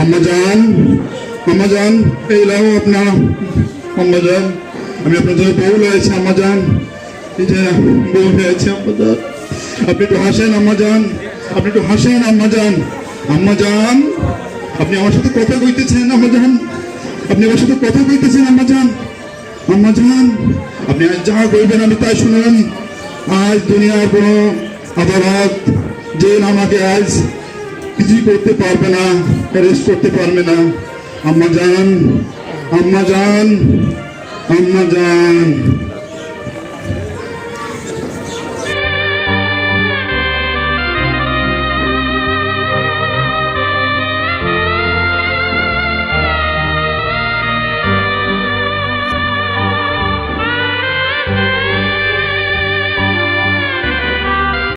আম্মা যান এই লাও আপনার আম্মা আমি জন্য বউ রয়েছে আম্মা যান এই যে বউ হয়েছে আম্মা আপনি একটু হাসেন আম্মা আপনি একটু হাসেন আম্মা যান আম্মা আপনি আমার সাথে কথা কইতেছেন আম্মা যান আপনি আমার সাথে কথা কইতেছেন আম্মা যান আম্মা আপনি আজ যা করবেন আমি তাই শুনুন। আজ দুনিয়ার কোনো আদালত জেল আমাকে আজ কিছুই করতে পারবে না অ্যারেস্ট করতে পারবে না। আম্মা যান আম্মা যান আম্মা যান।